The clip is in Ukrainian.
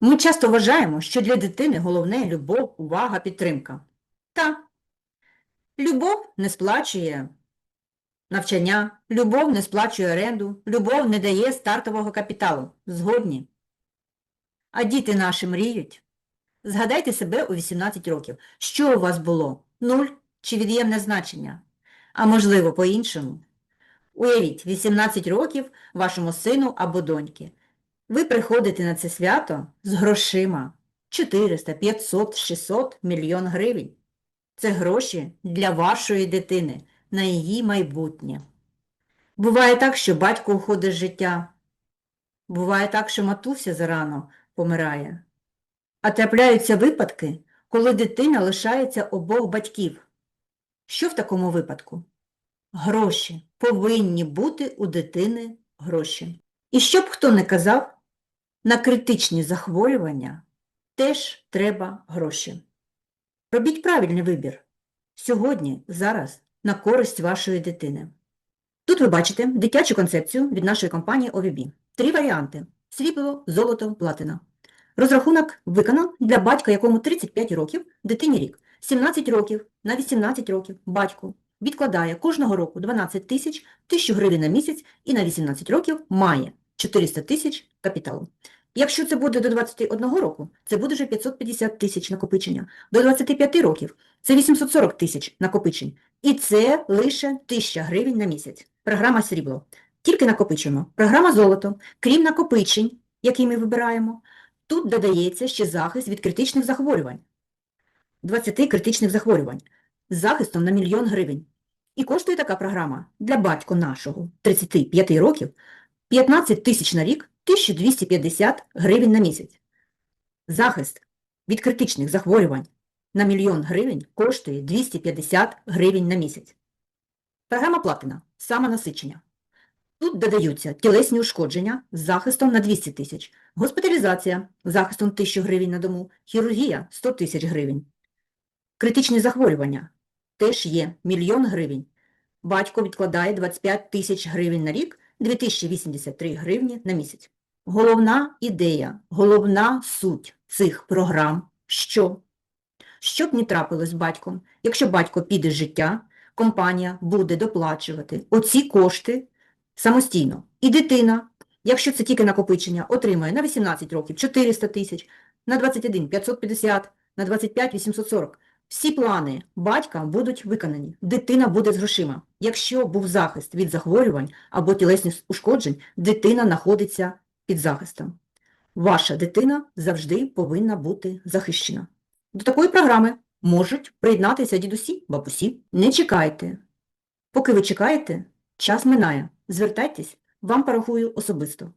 Ми часто вважаємо, що для дитини головне любов, увага, підтримка. Та любов не сплачує навчання, любов не сплачує оренду, любов не дає стартового капіталу. Згодні. А діти наші мріють. Згадайте себе у 18 років. Що у вас було? Нуль чи від'ємне значення? А можливо, по-іншому? Уявіть, 18 років вашому сину або доньки. Ви приходите на це свято з грошима 400, 500, 600 мільйон гривень. Це гроші для вашої дитини, на її майбутнє. Буває так, що батько уходить з життя. Буває так, що матуся зарано помирає. А трапляються випадки, коли дитина лишається обох батьків. Що в такому випадку? Гроші. Повинні бути у дитини гроші. І щоб хто не казав, на критичні захворювання теж треба гроші. Робіть правильний вибір. Сьогодні, зараз, на користь вашої дитини. Тут ви бачите дитячу концепцію від нашої компанії OVB. Три варіанти – срібло, золото, платина. Розрахунок виконав для батька, якому 35 років, дитині рік. 17 років на 18 років батько відкладає кожного року 12 тисяч, 1000 гривень на місяць і на 18 років має 400 тисяч капіталу. Якщо це буде до 21 року, це буде вже 550 тисяч накопичення. До 25 років це 840 тисяч накопичень. І це лише 1000 гривень на місяць. Програма срібло. Тільки накопичуємо. Програма золото, крім накопичень, які ми вибираємо, тут додається ще захист від критичних захворювань. 20 критичних захворювань з захистом на мільйон гривень. І коштує така програма для батька нашого 35 років 15 тисяч на рік 1250 гривень на місяць. Захист від критичних захворювань на мільйон гривень коштує 250 гривень на місяць. Програма платина – самонасичення. Тут додаються тілесні ушкодження з захистом на 200 тисяч, госпіталізація з захистом 1000 гривень на дому, хірургія – 100 тисяч гривень. Критичні захворювання теж є мільйон гривень. Батько відкладає 25 тисяч гривень на рік, 2083 гривні на місяць. Головна ідея, головна суть цих програм – що? Що б не трапилось батьком, якщо батько піде з життя, компанія буде доплачувати оці кошти самостійно. І дитина, якщо це тільки накопичення, отримає на 18 років 400 тисяч, на 21 – 550, на 25 – 840. Всі плани батька будуть виконані. Дитина буде з грошима. Якщо був захист від захворювань або тілесних ушкоджень, дитина знаходиться під захистом. Ваша дитина завжди повинна бути захищена. До такої програми можуть приєднатися дідусі, бабусі. Не чекайте. Поки ви чекаєте, час минає. Звертайтесь, вам порахую особисто.